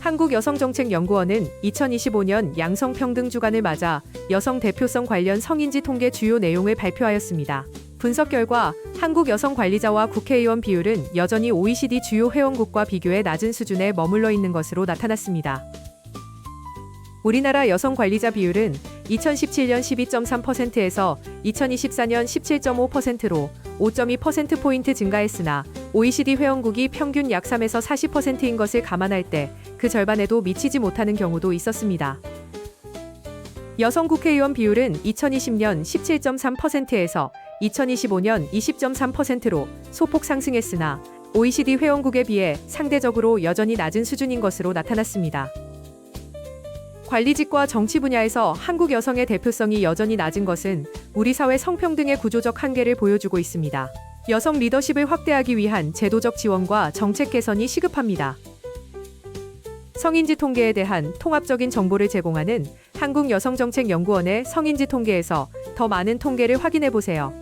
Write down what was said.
한국여성정책연구원은 2025년 양성평등 주간을 맞아 여성 대표성 관련 성인지 통계 주요 내용을 발표하였습니다. 분석 결과 한국 여성 관리자와 국회의원 비율은 여전히 OECD 주요 회원국과 비교해 낮은 수준에 머물러 있는 것으로 나타났습니다. 우리나라 여성 관리자 비율은 2017년 12.3%에서 2024년 17.5%로 5.2%포인트 증가했으나 OECD 회원국이 평균 약 3에서 40%인 것을 감안할 때 그 절반에도 미치지 못하는 경우도 있었습니다. 여성 국회의원 비율은 2020년 17.3%에서 2025년 20.3%로 소폭 상승했으나 OECD 회원국에 비해 상대적으로 여전히 낮은 수준인 것으로 나타났습니다. 관리직과 정치 분야에서 한국 여성의 대표성이 여전히 낮은 것은 우리 사회 성평등의 구조적 한계를 보여주고 있습니다. 여성 리더십을 확대하기 위한 제도적 지원과 정책 개선이 시급합니다. 성인지 통계에 대한 통합적인 정보를 제공하는 한국여성정책연구원의 성인지 통계에서 더 많은 통계를 확인해 보세요.